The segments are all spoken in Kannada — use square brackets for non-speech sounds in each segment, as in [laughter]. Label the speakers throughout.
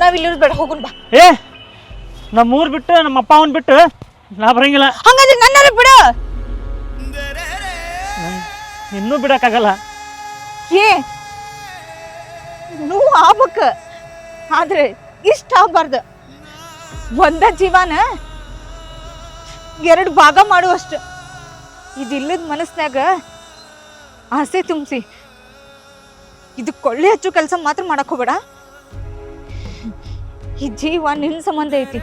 Speaker 1: ನಾವ್ ಇಲ್ಲಿ ಬೇಡ ಹೋಗುನ್ ಬಾ.
Speaker 2: ಏ ನಮ್ಮ ಊರ್ ಬಿಟ್ಟು ನಮ್ಮ ಅಪ್ಪ ಅವನ್ ಬಿಟ್ಟು ನಾ ಬರಂಗಿಲ್ಲ.
Speaker 1: ಹಂಗಂದ್ರೆ ನನ್ನ ಬಿಡು.
Speaker 2: ಇನ್ನೂ ಬಿಡಕ್ಕಾಗಲ್ಲ.
Speaker 1: ಏ ನೋವು ಆಗ್ಬೇಕ. ಆದ್ರೆ ಇಷ್ಟ ಆಗ್ಬಾರ್ದು. ಒಂದ ಜೀವನ ಎರಡು ಭಾಗ ಮಾಡುವಷ್ಟು. ಇದಿಲ್ಲದ ಮನಸ್ನ್ಯಾಗ ಆಸೆ ತುಂಬಿಸಿ. ಇದು ಕೊಳ್ಳೆ ಹಚ್ಚು ಕೆಲಸ ಮಾತ್ರ ಮಾಡಕ್ ಹೋಗ್ಬೇಡ. ಈ ಜೀವ ನಿನ್ನ ಸಂಬಂಧ ಐತಿ.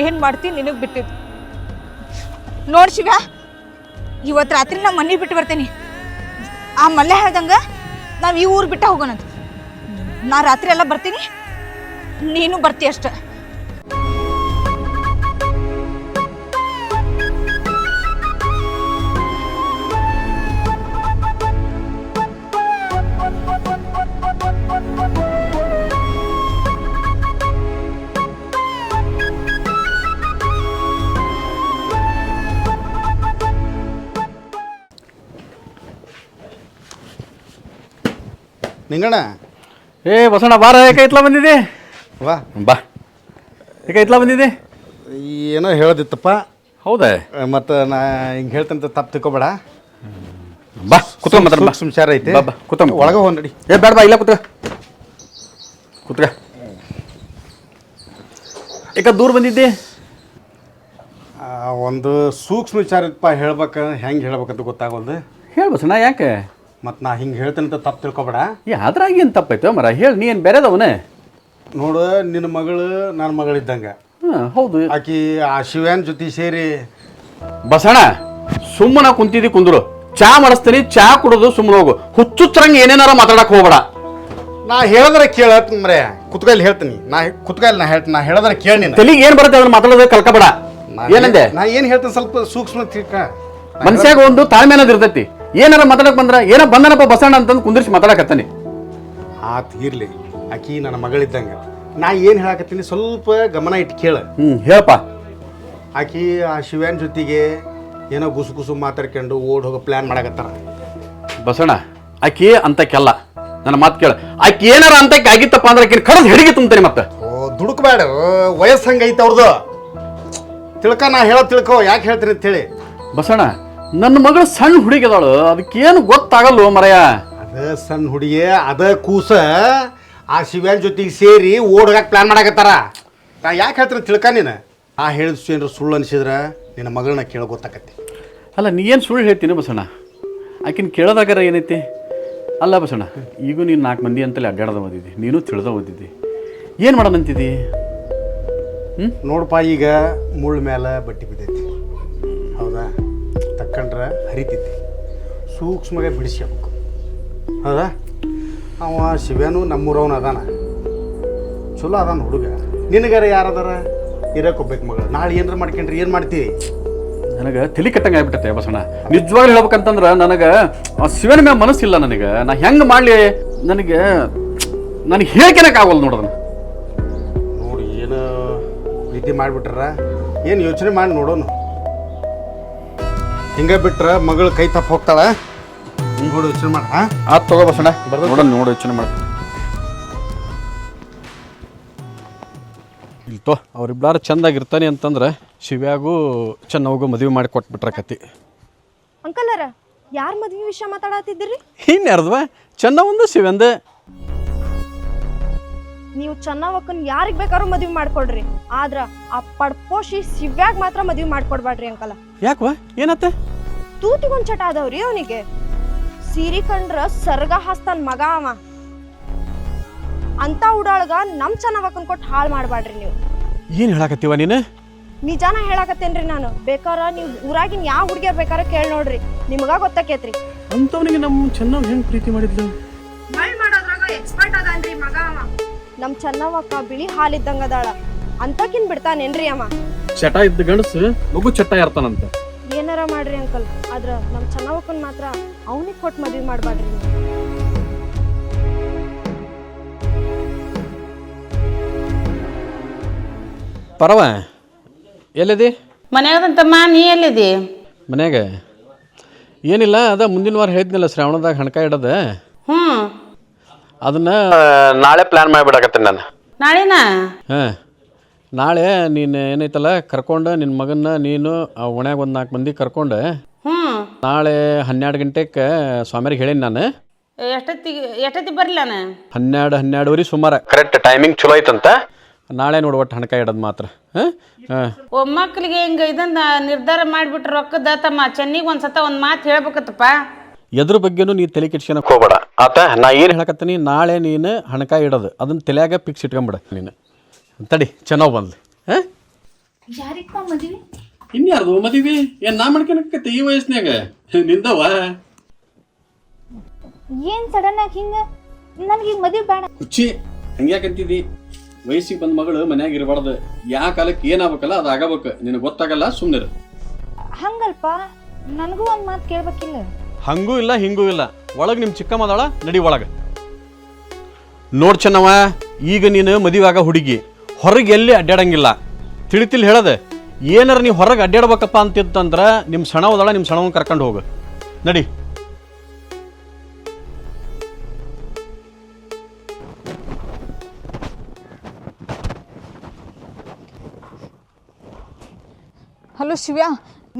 Speaker 1: ಏನ್ ಮಾಡ್ತಿ ನಿನಗ್ ಬಿಟ್ಟಿದ್ದು? ನೋಡ್ ಶಿವ ಇವತ್ತು ರಾತ್ರಿ ನಾ ಮನೆ ಬಿಟ್ಟು ಬರ್ತೇನೆ. ಆ ಮಲ್ಲೆ ಹೇಳ್ದಂಗ ನಾವ್ ಈ ಊರು ಬಿಟ್ಟ ಹೋಗೋಣಂತ. ನಾ ರಾತ್ರಿ ಎಲ್ಲ ಬರ್ತೀನಿ, ನೀನು ಬರ್ತಿ ಅಷ್ಟ.
Speaker 3: ನಿಂಗಣ್ಣ?
Speaker 4: ಏ ಬಸಣ್ಣ ಬಾರ ಯಾಕೆ ಇತ್ಲ ಬಂದಿದೆ?
Speaker 3: ವಾ.
Speaker 4: ಬಾ. ಯಾಕೆ ಇತ್ಲ ಬಂದಿದೆ?
Speaker 3: ಏನೋ ಹೇಳೋದಿತ್ತಪ್ಪ.
Speaker 4: ಹೌದಾ?
Speaker 3: ಮತ್ತು ನಾ ಹಿಂಗೆ ಹೇಳ್ತಂತ ತಪ್ಪು ತಿಕ್ಕೋಬೇಡ
Speaker 4: ಬಾ ಕುತ್ಕೊ ಮಾತಾಡ ಬಾ.
Speaker 3: ವಿಚಾರ ಐತಿ.
Speaker 4: ಬಾ, ಬಾ, ಕೂತ್ಕೊ.
Speaker 3: ಒಳಗೆ ಹೋಗಿ ನಡಿ.
Speaker 4: ಏ ಬೇಡ ಬಾ ಇಲ್ಲ ಕುತ್ಕ. ಕುತ್ಕ. ಯಾಕ ದೂರ ಬಂದಿದ್ದೆ?
Speaker 3: ಆ, ಒಂದು ಸೂಕ್ಷ್ಮ ವಿಚಾರ ಇತ್ತಪ್ಪ ಹೇಳ್ಬೇಕು ಹೆಂಗೆ ಹೇಳ್ಬೇಕಂತ ಗೊತ್ತಾಗೋದು
Speaker 4: ಹೇಳ ಬಸಣ್ಣ ಯಾಕೆ?
Speaker 3: ಮತ್ತು ನಾ ಹಿಂಗೆ ಹೇಳ್ತೇನಂತ ತಪ್ಪು ತಿಳ್ಕೊಬೇಡ.
Speaker 4: ಏ ಅದ್ರಾಗ ಏನು ತಪ್ಪಾಯ್ತು? ಮರ ಹೇಳಿ ನೀನು ಬೇರೆದವನೇ?
Speaker 3: ನೋಡು ನಿನ್ನ ಮಗಳು ನನ್ನ ಮಗಳಿದ್ದಂಗೆ.
Speaker 4: ಹಾಂ ಹೌದು.
Speaker 3: ಆಕಿ ಆ ಶಿವ್ಯಾನ್ ಜೊತೆ ಸೇರಿ.
Speaker 4: ಬಸಣ ಸುಮ್ಮನ ಕುಂತಿದ್ದಿ ಕುಂದ್ರು. ಚಾ ಮಾಡಿಸ್ತೀನಿ ಚಾ ಕುಡಿದು ಸುಮ್ಮನೆ ಹೋಗು. ಹುಚ್ಚುಚ್ಚರಂಗೆ ಏನೇನಾರ ಮಾತಾಡಕ್ಕೆ ಹೋಗ್ಬೇಡ.
Speaker 3: ನಾ ಹೇಳಿದ್ರೆ ಕೇಳತ್ ಮರೆ ಕುತ್ಕಲ್ಲಿ ಹೇಳ್ತೀನಿ. ನಾ ಕುತ್ಕಲ್ಲಿ ನಾ ಹೇಳ್ತೀನಿ ನಾ ಹೇಳಿದ್ರೆ ಕೇಳಿ ನೀನು.
Speaker 4: ತಲೆಗೆ ಏನು ಬರುತ್ತೆ ಅದನ್ನ ಮಾತಾಡೋದು ಕಲ್ಕಬೇಡ.
Speaker 3: ನಾ
Speaker 4: ಏನಂದೆ?
Speaker 3: ನಾ ಏನು ಹೇಳ್ತೀನಿ ಸ್ವಲ್ಪ ಸೂಕ್ಷ್ಮ ತಿಳ್ಕ.
Speaker 4: ಮನ್ಸ್ಯಾಗ ಒಂದು ತಾಳ್ಮೆ ಅನ್ನೋದು ಇರ್ತೈತಿ. ಏನಾರ ಮಾತಾಡಕ್ ಬಂದ್ರ ಏನ ಬಂದನಪ್ಪ ಬಸಣ್ಣ ಅಂತಂದು ಕುಂದಿರ್ಸಿ ಮಾತಾಡಕತ್ತಾನೆ.
Speaker 3: ಆತ್ ಇರ್ಲಿ ಆಕಿ ನನ್ನ ಮಗಳಿದ್ದಂಗ. ನಾ ಏನು ಹೇಳಕತ್ತೀನಿ ಸ್ವಲ್ಪ ಗಮನ ಇಟ್ಟು ಕೇಳ.
Speaker 4: ಹ್ಮ್ ಹೇಳಪ್ಪ.
Speaker 3: ಆಕಿ ಆ ಶಿವ್ಯಾನ್ ಜೊತೆಗೆ ಏನೋ ಗುಸು ಗುಸು ಮಾತಾಡ್ಕೊಂಡು ಓಡ್ ಹೋಗೋ ಪ್ಲ್ಯಾನ್ ಮಾಡಾಕತ್ತಾರ.
Speaker 4: ಬಸಣ್ಣ ಆಕಿ ಕೆಲ್ಲ ನನ್ನ ಮಾತು ಕೇಳ. ಆಕಿ ಏನಾರ ಅಂತಕ್ಕೆ ಆಗಿತ್ತಪ್ಪ ಅಂದ್ರೆ ಆಕಿನ ಕಡದ್ ಹೆಡಿಗೆ ತುಂಬ್ತಾನೆ ಮತ್ತೆ.
Speaker 3: ಓ ದುಡುಕಬೇಡ ವಯಸ್ಸು ಹಂಗೈತೆ ಅವ್ರದ್ದು ತಿಳ್ಕ ನಾ ಹೇಳೋ ತಿಳ್ಕೋ ಯಾಕೆ ಹೇಳ್ತೀನಿ ಅಂತೇಳಿ
Speaker 4: ಬಸಣ್ಣ ನನ್ನ ಮಗಳು ಸಣ್ಣ ಹುಡುಗಿದಾಳು. ಅದಕ್ಕೇನು ಗೊತ್ತಾಗಲ್ಲ ಮರಯ
Speaker 3: ಅದ ಸಣ್ಣ ಹುಡುಗಿ ಅದ ಕೂಸ ಆ ಶಿವ್ಯಾನ್ ಜೊತೆಗೆ ಸೇರಿ ಓಡಾಕ್ ಪ್ಲಾನ್ ಮಾಡಾಕತ್ತಾರ. ನಾ ಯಾಕೆ ಹೇಳ್ತೀನಿ ತಿಳ್ಕ ನೀನು? ಆ ಹೇಳಿದ ಏನಾರು ಸುಳ್ಳು ಅನಿಸಿದ್ರೆ ನಿನ್ನ ಮಗಳನ್ನ ಕೇಳೋ ಗೊತ್ತಾಕತ್ತಿ.
Speaker 4: ಅಲ್ಲ ನೀ ಏನು ಸುಳ್ಳು ಹೇಳ್ತೀನಿ ಬಸಣ್ಣ? ಆಕಿನ ಕೇಳೋದಾಗಾರ ಏನೈತಿ? ಅಲ್ಲ ಬಸಣ್ಣ ಈಗ ನೀನು ನಾಲ್ಕು ಮಂದಿ ಅಂತಲೇ ಅಡ್ಡಾಡದ ಓದಿದ್ದಿ. ನೀನು ತಿಳಿದ ಓದಿದ್ದಿ. ಏನು ಮಾಡೋಣಂತಿದ್ದಿ? ಹ್ಞೂ
Speaker 3: ನೋಡಪ್ಪ ಈಗ ಮುಳ್ಳ ಮೇಲೆ ಬಟ್ಟಿ ಬಿದ್ದೈತಿ. ತಕ್ಕಂಡ್ರೆ ಹರಿತೈತಿ ಸೂಕ್ಷ್ಮಗೆ ಬಿಡಿಸ್ಕೋಬೇಕು. ಹೌದಾ? ಅವ ಶಿವನು ನಮ್ಮೂರವನು ಅದಾನ. ಚಲೋ ಅದಾನ ಹುಡುಗ. ನಿನಗಾರ ಯಾರದಾರ? ಇರಕ್ಕೆ ಹೋಗ್ಬೇಕು ಮಗಳು. ನಾಳೆ ಏನಾರ ಮಾಡ್ಕೊಂಡ್ರಿ ಏನು ಮಾಡ್ತೀವಿ
Speaker 4: ನನಗೆ ತಲೆ ಕೆಟ್ಟಂಗೆ ಆಗ್ಬಿಟ್ಟತೆ ಬಸಣ್ಣ ನಿಜವಾಗ್ಲೂ ಹೇಳ್ಬೇಕಂತಂದ್ರೆ ನನಗೆ ಆ ಶಿವನ ಮೇಲೆ ಮನಸ್ಸಿಲ್ಲ ನನಗೆ. ನಾ ಹೆಂಗೆ ಮಾಡಲಿ? ನನಗೆ ನನಗೆ ಹೇಳ್ಕೊಳಕ್ ಆಗಲ್ಲ ನೋಡೋದನ್ನ
Speaker 3: ನೋಡಿ ಏನು ರೀತಿ ಮಾಡಿಬಿಟ್ರ? ಏನು ಯೋಚನೆ ಮಾಡಿ ನೋಡೋನು. ಹಿಂಗೆ ಬಿಟ್ರೆ ಮಗಳು ಕೈ ತಪ್ಪು ಹೋಗ್ತಾಳ. ನೋಡು ಯೋಚನೆ ಮಾಡ
Speaker 4: ಆತ್ ತಗೋ ಬಸಣ್ಣ ನೋಡೋಣ ನೋಡು ಯೋಚನೆ ಮಾಡ. ಇಲ್ಲಿ ತೋ ಅವ್ರಿಬ್ಲಾರು ಚಂದಾಗಿರ್ತಾನೆ ಅಂತಂದ್ರೆ ಶಿವ್ಯಾಗೂ ಚೆನ್ನವಗೂ ಮದುವೆ ಮಾಡಿ ಕೊಟ್ಬಿಟ್ರಕತಿ ಅಂಕಲ್
Speaker 5: ಅಂಕಲರ ಯಾರ ಮದುವೆ ವಿಷಯ ಮಾತಾಡತ್ತಿದ್ದೀರಿ
Speaker 4: ಇನ್ಯಾರ್ದವ ಚೆನ್ನ ಒಂದು ಶಿವಂದ
Speaker 5: ನೀವು ಚೆನ್ನವಕ್ಕನ್ ಯಾರಿಗ್ ಬೇಕಾದ್ರೂ ಮದ್ವೆ ಮಾಡ್ಕೊಡ್ರಿ ಆದ್ರ ಆ ಪಡ್ಪೋಶಿ ಸಿವ್ಯಾಗ್ ಮಾತ್ರ ಮದ್ವೆ ಮಾಡ್ಕೊಡ್ಬೇಡ್ರಿ ಅಂಕಲ.
Speaker 4: ಯಾಕವ? ಏನತ್ತ?
Speaker 5: ತೂತಿಗೊಂದ್ ಚಟ ಅದಾವ್ರಿ ಅವನಿಗೆ. ಸೀರಿ ಕಂಡ್ರ ಸರ್ಗ ಹಾಸ್ತಾನ್ ಮಗ ಅವ. ಅಂತ ಉಡಾಳ್ಗ ನಮ್ ಚೆನ್ನವಕ್ಕನ್ ಕೊಟ್ಟು ಹಾಳು ಮಾಡ್ಬೇಡ್ರಿ ನೀವು.
Speaker 4: ಏನು ಹೇಳಕತ್ತೀವ ನೀನು?
Speaker 5: ನಿಜಾನ ಹೇಳಾಕತ್ತೇನ್ರಿ ನಾನು. ಬೇಕಾರ ನೀವು ಊರಾಗಿನ್ ಯಾವ ಹುಡುಗಿಯರ್ ಬೇಕಾರ ಕೇಳ್ ನೋಡ್ರಿ. ನಿಮಗ ಗೊತ್ತಾಕೇತ್ರಿ.
Speaker 4: ಅಂತವನಿಗೆ ನಮ್ಮ ಚೆನ್ನಾಗ್ ಹೆಂಗ್ ಪ್ರೀತಿ ಮಾಡಿದ್ಲು?
Speaker 5: ಮಾಡೋದ್ರಾಗ ಎಕ್ಸ್ಪರ್ಟ್ ಅದಾನ್ರಿ ಮಗ ಅವ. ನಮ್ ಚೆನ್ನವಕ್ಕ ಬಿಳಿ ಹಾಲಿದ್ದಂಗ ಅದಾಳ. ಅಂತಕಿನ್ ಬಿಡ್ತಾನೇನ್ರಿ ಅಮ್ಮ
Speaker 4: ಚಟ ಇದ್ದ ಗಣಸು ಮಗು ಚಟ ಇರ್ತಾನಂತ
Speaker 5: ಏನಾರ ಮಾಡ್ರಿ ಅಂಕಲ್ ಆದ್ರ ನಮ್ ಚೆನ್ನವಕ್ಕನ್ ಮಾತ್ರ ಅವನಿಗೆ ಕೊಟ್ಟು ಮದ್ವಿ ಮಾಡ್ಬಾಡ್ರಿ
Speaker 4: ಪರವ ಎಲ್ಲಿದಿ?
Speaker 6: ಮನ್ಯಾಗದಂತಮ್ಮ ನೀ ಎಲ್ಲಿದಿ?
Speaker 4: ಮನ್ಯಾಗ? ಏನಿಲ್ಲ ಅದ ಮುಂದಿನ ವಾರ ಹೇಳಿದ್ನಲ್ಲ ಶ್ರಾವಣದಾಗ ಹಣಕಾಯಿ ಇಡದ.
Speaker 6: ಹ್ಞೂ
Speaker 4: ಅದನ್ನು ನಾಳೆ ಪ್ಲಾನ್ ಮಾಡಿಬಿಡಕತ್ತೀನಿ ನಾನು.
Speaker 6: ನಾಳೆನಾ?
Speaker 4: ಹಾಂ. ನಾಳೆ ನೀನು ಏನೈತಲ್ಲ ಕರ್ಕೊಂಡು ನಿನ್ನ ಮಗನ್ನ ನೀನು ಆ ಓಣ್ಯಾಗ ಒಂದು ನಾಲ್ಕು ಮಂದಿ ಕರ್ಕೊಂಡು
Speaker 6: ಹ್ಞೂ
Speaker 4: ನಾಳೆ ಹನ್ನೆರಡು ಗಂಟೆಗೆ ಸ್ವಾಮಿಯರಿಗೆ ಹೇಳೀನಿ ನಾನು.
Speaker 6: ಎಷ್ಟೊತ್ತಿಗೆ ಎಷ್ಟೊತ್ತಿಗೆ ಬರಲಿ ನಾನು?
Speaker 4: ಹನ್ನೆರಡು ಹನ್ನೆರಡುವರೆ ಸುಮಾರು. ಕರೆಕ್ಟ್ ಟೈಮಿಂಗ್ ಚಲೋ ಐತಂತ? ನಾಳೆ ನೋಡಿ ಒಟ್ಟು ಹಣಕಾಯಿ ಇಡೋದು ಮಾತ್ರ. ಹಾಂ? ಹಾಂ.
Speaker 6: ಒಮ್ಮಕ್ಕಳಿಗೆ ಹಿಂಗೆ ಇದನ್ನ ನಿರ್ಧಾರ ಮಾಡಿಬಿಟ್ರೆ ರೊಕ್ಕದ ತಮ್ಮ ಚೆನ್ನಿಗೆ ಒಂದು ಸತ ಒಂದು ಮಾತು ಹೇಳ್ಬೇಕತ್ತಪ್ಪ.
Speaker 4: ಎದ್ರ ಬಗ್ಗೆನೂ ನೀ ತಲೆ ಕೆಡ್ಸ್ಕೊಳಕ್ ಹೋಗ್ಬೇಡ. ಆತ ನಾ ಏನು ಹೇಳಕತ್ತೀನಿ ನಾಳೆ ನೀನು ಹಣಕ ಇಡೋದು. ಅದನ್ನ ತಲೆಯಾಗ ಪಿಕ್ಸ್ ಇಟ್ಕೊಂಬಿಡ ನೀನು. ತಡಿ ಚೆನ್ನಾಗ್ ಬಂದ್ಲಿ. ಹಾಂ?
Speaker 1: ಯಾರಿಪ್ಪ ಮದುವೆ?
Speaker 4: ಇನ್ಯಾರ್ದು ಮದುವೆ? ಏನು ನಾ ಮಾಡ್ಕೊಳಕತ್ತೆ ಈ ವಯಸ್ಸಿನಾಗ ನಿಂದವ?
Speaker 1: ಏನ್ ಸಡನ್ ಆಗಿ ಹಿಂಗ? ನನಗೆ ಈಗ ಮದುವೆ ಬೇಡ.
Speaker 4: ಹುಚ್ಚಿ ಹಂಗ್ಯಾಕಂತಿದ್ದಿ ವಯಸ್ಸಿಗೆ ಬಂದ ಮಗಳು ಮನ್ಯಾಗ ಇರಬಾರ್ದು. ಯಾ ಕಾಲಕ್ಕೆ ಏನಾಗಬೇಕಲ್ಲ ಅದು ಆಗಬೇಕು. ನಿನಗೆ ಗೊತ್ತಾಗಲ್ಲ ಸುಮ್ಮನೆ
Speaker 1: ಹಂಗಲ್ಪ? ನನಗೂ ಒಂದು ಮಾತು ಕೇಳ್ಬೇಕಿಲ್ಲ.
Speaker 4: ಹಂಗೂ ಇಲ್ಲ, ಹಿಂಗೂ ಇಲ್ಲ. ಒಳಗೆ ನಿಮ್ಮ ಚಿಕ್ಕಮ್ಮ ಅದಾಳ, ನಡಿ ಒಳಗೆ. ನೋಡ್ ಚೆನ್ನವ ಈಗ ನೀನು ಮದುವೆಯಾಗ ಹುಡುಗಿ, ಹೊರಗೆ ಎಲ್ಲಿ ಅಡ್ಡಾಡಂಗಿಲ್ಲ ತಿಳಿತಿಲ್ ಹೇಳದೆ, ಏನಾರ ನೀವು ಹೊರಗೆ ಅಡ್ಡಾಡ್ಬೇಕಪ್ಪ ಅಂತಿತ್ತಂದ್ರೆ ನಿಮ್ಮ ಸಣವದಳ ನಿಮ್ಮ ಸಣವನ್ನ ಕರ್ಕೊಂಡು ಹೋಗು. ನಡಿ.
Speaker 1: ಹಲೋ ಶಿವ್ಯಾ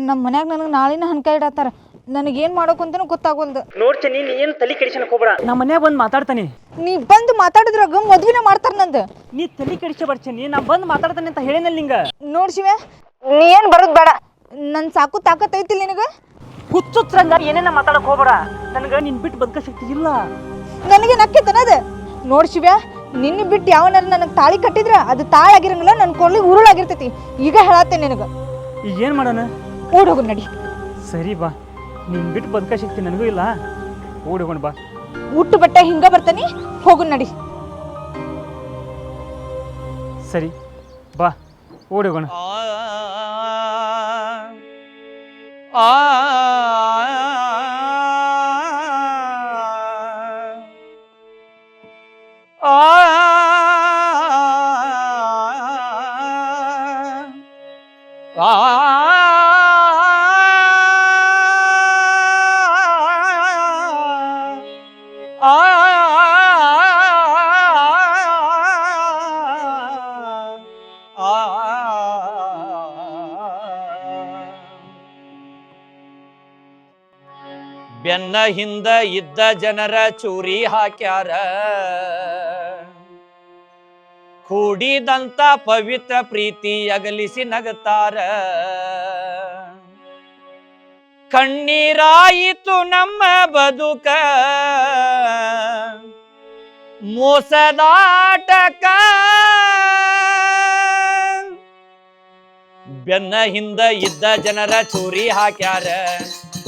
Speaker 1: ನಮ್ಮ ಮನ್ಯಾಗ ನನಗೆ ನಾಳಿನ ಹನ್ಕ ಇಡತ್ತಾರ. ನನಗೇನು ಮಾಡೋಕು ಅಂತನೂ ಗೊತ್ತಾಗೋಲ್ದು.
Speaker 2: ನೋಡ್ತೀನಿ ನೀ ಏನ್ ತಲೆ ಕೆಡಿಸೋಕೆ ಹೋಗ್ಬೇಡ. ನಮ್ಮ ಮನ್ಯಾಗ ಬಂದು ಮಾತಾಡ್ತಾನೆ.
Speaker 1: ನೀ ಬಂದು ಮಾತಾಡಿದ್ರಾಗ ಮದ್ವಿನ ಮಾಡ್ತಾರ ನಂದು.
Speaker 2: ನೀ ತಲೆ ಕೆಡಿಸಿ ಬರ್ತೀನಿ ನಾ ಬಂದು ಮಾತಾಡ್ತಾನೆ ಅಂತ ಹೇಳಿನಲ್ಲಿ ನಿಂಗ.
Speaker 1: ನೋಡ್ ನೀ ಏನ್ ಬರುದ್ ಬೇಡ. ನನ್ ಸಾಕು ತಾಕತ್ ಐತಿಲ್ಲ ನಿನಗ?
Speaker 2: ಹುಚ್ಚುಚ್ರಂಗ ಏನೇನ ಮಾತಾಡಕ್ ಹೋಗ್ಬೇಡ. ನನಗೆ ನಿನ್ ಬಿಟ್ಟು ಬದುಕ ಶಕ್ತಿ ಇಲ್ಲ.
Speaker 1: ನನಗೆ ನಕ್ಕೆ ತನದ ನೋಡ್ ಶಿವ್ಯಾ ನಿನ್ನ ಬಿಟ್ಟು ಯಾವನಾರ ನನಗೆ ತಾಳಿ ಕಟ್ಟಿದ್ರ ಅದು ತಾಳಾಗಿರಂಗಿಲ್ಲ ನನ್ನ ಕೊಳ್ಳಿಗೆ ಉರುಳಾಗಿರ್ತೈತಿ. ಈಗ ಹೇಳತ್ತೆ ನಿನಗ.
Speaker 2: ಈಗ ಏನ್ ಮಾಡೋಣ?
Speaker 1: ಓಡ್ ಹೋಗು ನಡಿ.
Speaker 2: ಸರಿ ಬಾ. ನಿನ್ ಬಿಟ್ಟು ಬದುಕ ಶಕ್ತಿ ನನಗೂ ಇಲ್ಲ ಓಡಿಕೊಂಡು ಬಾ
Speaker 1: ಉಟ್ಟು ಬಟ್ಟೆ ಹಿಂಗ ಬರ್ತಾನೆ ಹೋಗು ನಡಿ
Speaker 2: ಸರಿ ಬಾ ಓಡಿಗೋಣ
Speaker 7: ಬೆನ್ನ ಹಿಂದ ಇದ್ದ ಜನರ ಚೂರಿ ಹಾಕ್ಯಾರ. ಕೂಡಿದಂತ ಪವಿತ್ರ ಪ್ರೀತಿ ಅಗಲಿಸಿ ನಗತಾರ. ಕಣ್ಣೀರಾಯಿತು ನಮ್ಮ ಬದುಕ. ಮೋಸದಾಟಕ. ಬೆನ್ನ ಹಿಂದ ಇದ್ದ ಜನರ ಚೂರಿ ಹಾಕ್ಯಾರ.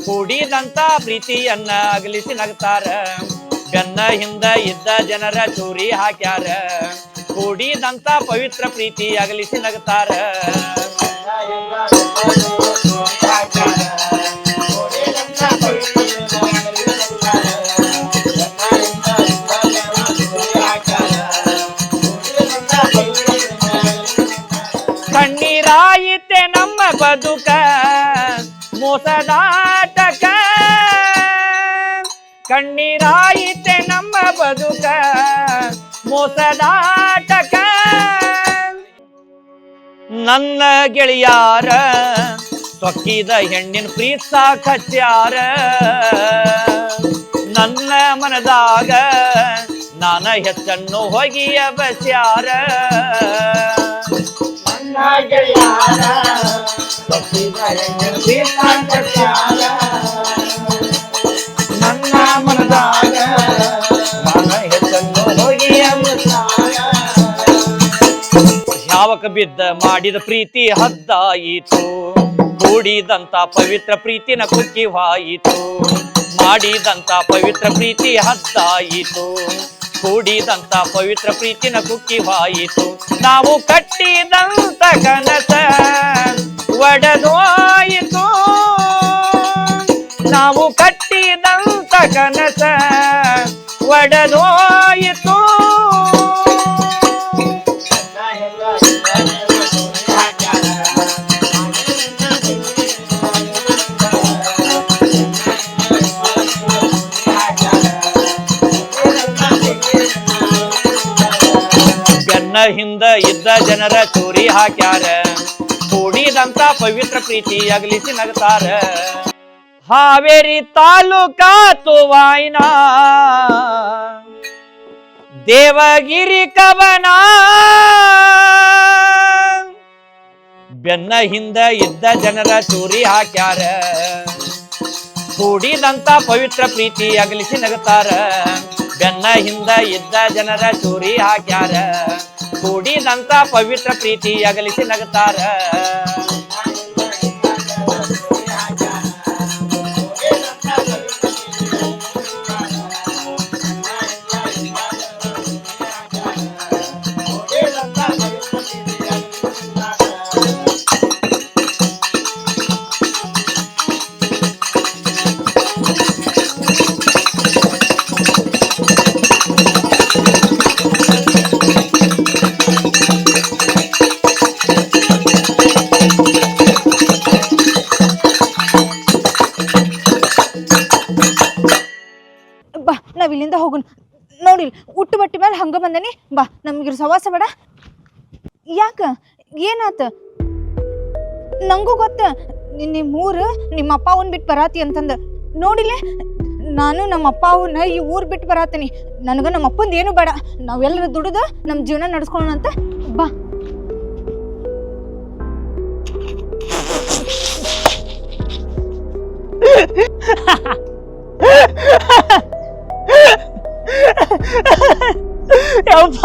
Speaker 7: ಕೂಡಿದಂತ ಪ್ರೀತಿಯನ್ನ ಅಗಲಿಸಿ ನಗ್ತಾರ. ಬೆನ್ನ ಹಿಂದ ಇದ್ದ ಜನರ ಚೂರಿ ಹಾಕ್ಯಾರ. ಕೂಡಿದಂತ ಪವಿತ್ರ ಪ್ರೀತಿ ಅಗಲಿಸಿ ನಗ್ತಾರ. ಕಣ್ಣೀರಾಯಿತೆ ನಮ್ಮ ಬದುಕ. ಮೋಸದಾಟಕ ಕಣ್ಣೀರಾಯಿತೆ ನಮ್ಮ ಬದುಕ. ಮೋಸದಾಟಕ. ನನ್ನ ಗೆಳೆಯಾರ, ಸೊಕ್ಕಿದ ಹೆಣ್ಣಿನ ಪ್ರೀತ ಕಚ್ಚಾರ. ನನ್ನ ಮನದಾಗ ನಾನ ಹೆಚ್ಚನ್ನು ಹೊಗಿಯ ಬಸ್ಯಾರ. ನನ್ನ ಬಿದ್ದ ಮಾಡಿದ ಪ್ರೀತಿ ಹದ್ದಾಯಿತು. ಕೂಡಿದಂತ ಪವಿತ್ರ ಪ್ರೀತಿನ ಕುಕ್ಕಿವಾಯಿತು ಮಾಡಿದಂತ ಪವಿತ್ರ ಪ್ರೀತಿ ಹದ್ದಾಯಿತು. ಕೂಡಿದಂತ ಪವಿತ್ರ ಪ್ರೀತಿನ ಕುಕ್ಕಿವಾಯಿತು ನಾವು ಕಟ್ಟಿದಂತ ಕನಸ ಒಡೆದೋಯಿತು. ನಾವು ಕಟ್ಟಿದಂತ ಕನಸ ಒಡೆದೋಯಿತು. ಹಿಂದ ಇದ್ದ ಜನರ ಚೂರಿ ಹಾಕ್ಯಾರ. ಕೂಡಿದಂತ ಪವಿತ್ರ ಪ್ರೀತಿ ಅಗಲಿಸಿ ನಗತಾರ. ಹಾವೇರಿ ತಾಲೂಕಾ ತುವಾಯಿನ. ದೇವಗಿರಿ ಕವನ. ಬೆನ್ನ ಹಿಂದ ಇದ್ದ ಜನರ ಚೂರಿ ಹಾಕ್ಯಾರ. ಕೂಡಿದಂತ ಪವಿತ್ರ ಪ್ರೀತಿ ಅಗಲಿಸಿ ನಗತಾರ. ಬೆನ್ನ ಹಿಂದ ಇದ್ದ ಜನರ ಚೂರಿ ಹಾಕ್ಯಾರ. ಕೂಡಿದಂತ ಪವಿತ್ರ ಪ್ರೀತಿ ಅಗಲಿಸಿ ನಗತಾರ
Speaker 1: ಬಾ ನಾವು ಇಲ್ಲಿಂದ ಹೋಗೋಣ. ನೋಡಿಲ್ ಉಟ್ಟು ಬಟ್ಟಿ ಮೇಲೆ ಹಂಗ ಬಂದೇನಿ, ಬಾ ನಮ್ಗಿರ ಸವಾಸ ಬೇಡ. ಯಾಕ? ಏನಾತ? ನಂಗೂ ಗೊತ್ತ ನಿಮ್ಮ ನಿಮ್ ಊರು ನಿಮ್ಮ ಅಪ್ಪ ಅವನ್ ಬಿಟ್ಟು ಬರಾತಿ ಅಂತಂದ. ನೋಡಿಲ್ಲ ನಾನು ನಮ್ಮ ಅಪ್ಪ ಅವನ್ನ ಈ ಊರು ಬಿಟ್ಟು ಬರಾತೀನಿ. ನನಗೆ ನಮ್ಮ ಅಪ್ಪಂದು ಏನು ಬೇಡ. ನಾವೆಲ್ಲರೂ ದುಡಿದು ನಮ್ಮ ಜೀವನ ನಡೆಸ್ಕೊಳ್ಳೋಣ ಅಂತ. ಬಾ. [laughs]
Speaker 2: ಯಪ್ಪ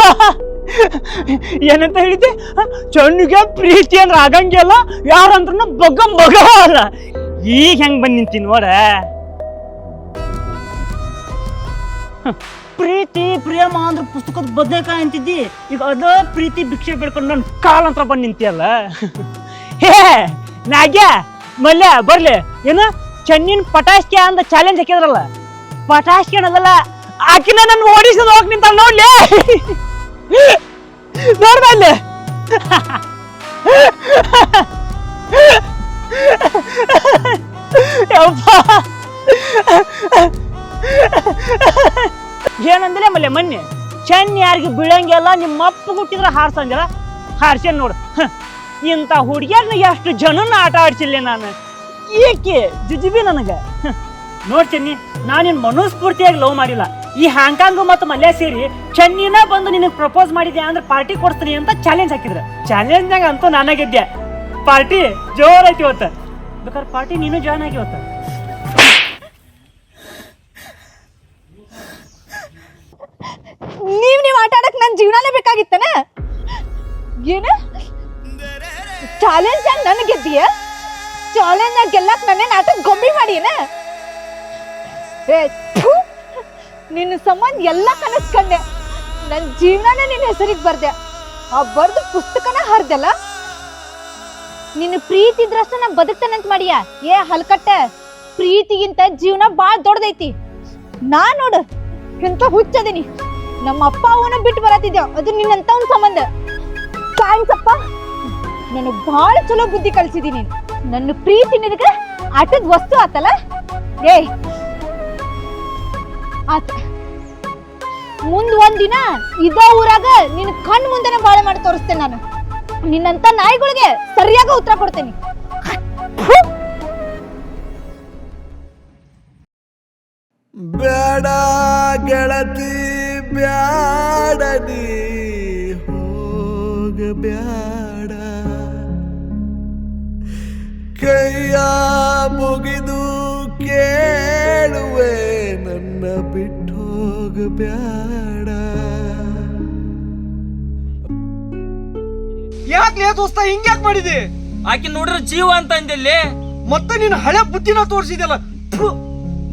Speaker 2: ಏನಂತ ಹೇಳಿದ್ದೆ? ಚಣ್ಣಿಗೆ ಪ್ರೀತಿ ಅಂದ್ರೆ ಆಗಂಗಿಲ್ಲ ಯಾರಂದ್ರೂ ಬಗ್ಗ ಅಲ್ಲ. ಈಗ ಹೆಂಗ್ ಬಂದ್ ನಿಂತೀನಿ ನೋಡ. ಪ್ರೀತಿ, ಪ್ರೇಮ ಅಂದ್ರೆ ಪುಸ್ತಕದ ಬದನೆಕಾಯಿ ಅಂತಿದ್ದಿ, ಈಗ ಅದ ಪ್ರೀತಿ ಭಿಕ್ಷೆ ಬೇಡ್ಕೊಂಡು ನನ್ನ ಕಾಲ್ ಅಂತ ಬಂದು ನಿಂತಿಯಲ್ಲ. ಹೇ, ನಾಗ್ಯ, ಮಲ್ಯ, ಬರ್ಲಿ. ಏನು ಚೆನ್ನಿನ ಪಟಾಸ್ಕೆ ಅಂದ ಚಾಲೆಂಜ್ ಹಾಕಿದ್ರಲ್ಲ. ಪಟಾಸ್ಕೆ ಅನ್ನೋದಲ್ಲ ಆಕಿನ ನನ್ ಓಡಿಸಿದ ಹೋಗಿ ನಿಂತ ನೋಡ್ಲಿ? ನೋಡ್ಬಲ್ಲಿ ಏನಂದ್ರೆ ಮಲ್ಲೆ ಮೊನ್ನೆ? ಚೆನ್ನ ಯಾರಿಗೆ ಬೀಳಂಗಿಲ್ಲ ನಿಮ್ಮ ಅಪ್ಪ ಹುಟ್ಟಿದ್ರೆ ಹಾರ್ಸಂಗಿಲ್ಲ ಹಾರ್ಸೇನ್ ನೋಡು. ಇಂಥ ಹುಡುಗಿಯರ್ನ ಎಷ್ಟು ಜನನ ಆಟ ಆಡ್ಸಿಲ್ಲ ನಾನು? ಏಕೆ? ಜುಜುಬಿ ನನಗೆ. ನೋಡ್ತೀನಿ. ನಾನಿನ್ ಮನಸ್ಫೂರ್ತಿಯಾಗಿ ಲವ್ ಮಾಡಿಲ್ಲ. ಈ ಹಾಂಗ್ಕಾಂಗ್ ಮತ್ತು ಮಲ್ಯ ಸೇರಿ ಚೆನ್ನಿನ ಬಂದು ನಿನಗೆ ಪ್ರಪೋಸ್ ಮಾಡಿದ್ಯಾ ಅಂದ್ರೆ ಪಾರ್ಟಿ ಕೊಡ್ತೀನಿ ಅಂತ ಚಾಲೆಂಜ್ ಹಾಕಿದ್ರು. ಚಾಲೆಂಜ್ನಾಗ ಅಂತೂ ನಾನೇ ಗೆದ್ದೆ. ಪಾರ್ಟಿ ಜೋರ್ ಐತಿ ಇವತ್ತು. ಬೇಕಾದ್ರೆ ಪಾರ್ಟಿ ನೀನು ಜಾಯ್ನ್ ಆಗಿ ಇವತ್ತು.
Speaker 1: ನೀವ್ ನೀವ್ ಆಟ ಆಡಕ್ ನನ್ ಜೀವನಾನೇ ಬೇಕಾಗಿತ್ತನ? ಏನ? ಚಾಲೆಂಜ್ ನನ್ ಗೆದ್ದೀಯ? ಚಾಲೆಂಜ್ ಗೆಲ್ಲಕ್ ನನ್ನೇ ನಾಟಕ ಗೊಂಬಿ ಮಾಡಿಯೇನ? ಏ ಥು, ನಿನ್ನ ಸಂಬಂಧ ಎಲ್ಲ ಕನಸ್ಕಂಡೆ ಕಂಡೆ ನನ್ನ ಜೀವನಾನೇ ನಿನ್ನ ಹೆಸರಿಗೆ ಬರ್ದೆ. ಆ ಬರ್ದು ಪುಸ್ತಕನ ಹರಿದೆಲ್ಲ? ನಿನ್ನ ಪ್ರೀತಿ ಇದ್ರಷ್ಟ ನಾ ಬದುಕ್ತಾನಂತ ಮಾಡಿಯ? ಏ ಹಲ್ಕಟ್ಟೆ, ಪ್ರೀತಿಗಿಂತ ಜೀವನ ಭಾಳ ದೊಡ್ಡದೈತಿ. ನಾ ನೋಡು, ಎಂತ ಹುಚ್ಚದೀನಿ. ನಮ್ಮ ಅಪ್ಪ ಅವನ ಬಿಟ್ಟು ಬರತ್ತಿದ್ಯ? ಅದು ನಿನ್ನಂತ ಒಂದು ಸಂಬಂಧ. ಅಪ್ಪ ಭಾಳ ಬಹಳ ಚಲೋ ಬುದ್ಧಿ ಕಳಿಸಿದೀನಿ ನನ್ನ ಪ್ರೀತಿ ನಿನಗ ಆಟದ ವಸ್ತು ಆತಲ್ಲ? ಏಯ್ ಆತ. ಮುಂದ್ ಒಂದಿನ ಇದ ಊರಾಗ ನಿನ್ ಕಣ್ ಮುಂದೆನೆ ಬಾಳೆ ಮಾಡಿ ತೋರಿಸ್ತೇನೆ ನಾನು. ನಿನ್ನಂತ ನಾಯಿಗಳಿಗೆ ಸರಿಯಾಗ ಉತ್ತರ ಕೊಡ್ತೇನೆ!
Speaker 8: ಬೇಡ ಗೆಳತಿ ಬ್ಯಾಡದಿ ಹೋಗ ಬ್ಯಾಡ. ಕೈಯ ಮುಗಿದು ಕೇಳುವೆ. ಹೋಗಬ್ಯಾಡ
Speaker 9: ಯಾಕ್ಲೇ ದೋಸ್ತ ಹಿಂಗ್ಯಾಕ್ ಮಾಡಿದಿ?
Speaker 10: ಆಕೆ ನೋಡ್ರ ಜೀವ ಅಂತ ಅಂದಲ್ಲಿ.
Speaker 9: ಮತ್ತೆ ನೀನು ಹಳೆ ಬುದ್ಧಿನ ತೋರಿಸಿದಲ್ಲ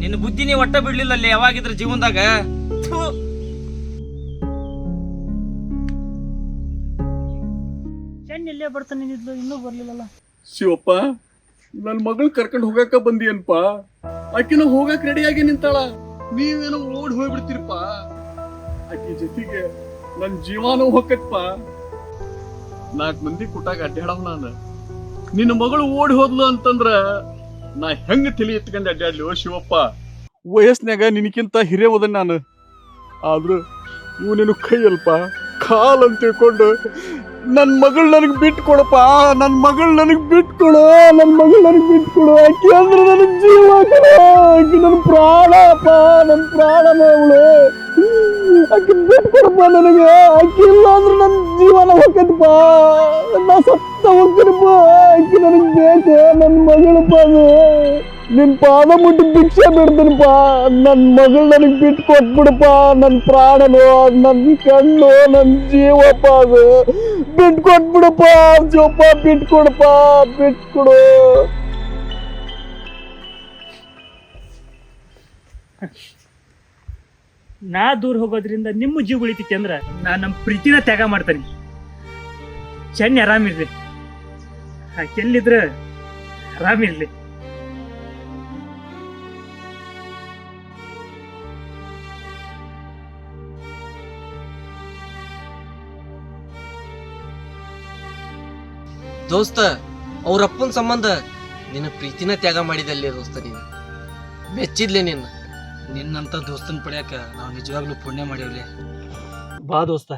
Speaker 10: ನಿನ್ನ ಬುದ್ಧಿ ನೀ ಒಟ್ಟ ಬಿಡ್ಲಿಲ್ಲ ಅಲ್ಲಿ ಯಾವಾಗಿದ್ರ ಜೀವನದಾಗ.
Speaker 2: ಚೆನ್ನ ಇಲ್ಲೇ ಬರ್ತಾನೆ ನಿಂತಿದ್ಲು ಇನ್ನೂ ಬರ್ಲಿಲ್ಲಲ್ಲ.
Speaker 4: ಶಿವಪ್ಪ ನನ್ನ ಮಗಳು ಕರ್ಕೊಂಡು ಹೋಗಕ್ಕ ಬಂದಿಯನ್ಪ? ಆಕಿನ ಹೋಗಕ್ ರೆಡಿಯಾಗಿ ನಿಂತಾಳ. ನೀವೇನೋ ಓಡ್ ಹೋಗ್ಬಿಡ್ತೀರಪ್ಪ. ಆಕಿ ಜೊತೆಗೆ ನನ್ ಜೀವಾನೂ ಹೊಕ್ಕತ್ಪ ನಾಲ್ಕು ಮಂದಿ ಕುಟಾಗ ಅಡ್ಡಾಡವ್ ನಾನು. ನಿನ್ನ ಮಗಳು ಓಡಿ ಹೋದ್ಲು ಅಂತಂದ್ರ ನಾ ಹೆಂಗ್ ತಲೆ ಎತ್ಕೊಂಡು ಅಡ್ಡಾಡ್ಲಿ ಓ ಶಿವಪ್ಪ. ವಯಸ್ನ್ಯಾಗ ನಿನಕ್ಕಿಂತ ಹಿರಿಯವದನ್ ನಾನು. ಆದ್ರೂ ಇವು ನಿನ್ನ ಕೈ ಅಲ್ಪ
Speaker 8: ಕಾಲ್ ಅಂತ ತಿಳ್ಕೊಂಡು ನನ್ನ ಮಗಳು ನನಗೆ ಬಿಟ್ಟು ಕೊಡಪ್ಪ ನನ್ನ ಮಗಳು ನನಗೆ ಬಿಟ್ಟು ಕೊಡು ನನ್ನ ಮಗಳು ನನಗೆ ಬಿಟ್ಟು ಕೊಡು ಆಕೆ ಅಂದ್ರೆ ನನಗೆ ಜೀವ ಕಣೋ. ಆಕೆ ನನ್ನ ಪ್ರಾಣಪ್ಪ ನನ್ನ ಪ್ರಾಣನ ಅವಳು ಆಕೆ ಬಿಟ್ಟು ಕೊಡಪ್ಪ ನನಗೆ ಆಕೆ ಇಲ್ಲ ಅಂದ್ರೆ ನನ್ನ ಜೀವನ ಹೋಗ್ತೈತಪ್ಪ ನಾ ಸತ್ತ ಹೋಗ್ತೀನಪ್ಪ ಆಕೆ ನನಗೆ ಬೇಕು ನನ್ನ ಮಗಳಪ್ಪ ಅದು ನಿನ್ನ ಪಾದ ಮುಟ್ಟಿ ಭಿಕ್ಷೆ ಬಿಡ್ತೀನಪ್ಪ. ನನ್ನ ಮಗಳು ನನಗೆ ಬಿಟ್ಟು ಕೊಟ್ಬಿಡಪ್ಪ. ನನ್ನ ಪ್ರಾಣನು ನನ್ನ ಕಣ್ಣು ನನ್ನ ಜೀವಪ್ಪ ಅದು. ಬಿಟ್ಟು ಕೊಟ್ಬಿಡಪ್ಪ. ಜೋಪ ಬಿಟ್ಟು ಕೊಡಪ್ಪ. ಬಿಟ್ಟು ಕೊಡು.
Speaker 2: ನಾ ದೂರ ಹೋಗೋದ್ರಿಂದ ನಿಮ್ಮ ಜೀವ ಉಳಿತೈತಿ ಅಂದ್ರ ನಾ ನಮ್ಮ ಪ್ರೀತಿನ ತ್ಯಾಗ ಮಾಡ್ತೇನೆ. ಚೆನ್ನ ಆರಾಮಿರ್ಲಿ ಆಕೆಲ್ಲಿದ್ರ ಆರಾಮಿರ್ಲಿ
Speaker 9: ದೋಸ್ತ ಅವ್ರಪ್ಪನ ಸಂಬಂಧ ನಿನ್ನ ಪ್ರೀತಿನ ತ್ಯಾಗ ಮಾಡಿದಲ್ಲಿ ದೋಸ್ತ ನೀನು. ಮೆಚ್ಚಿದ್ಲೆ ನಿನ್ನ.
Speaker 10: ನಿನ್ನಂತ ದೋಸ್ತನ ಪಡೆಯಕ ನಾವು ನಿಜವಾಗ್ಲೂ ಪುಣ್ಯ ಮಾಡಿವ್ಲೆ
Speaker 2: ಬಾ ದೋಸ್ತ.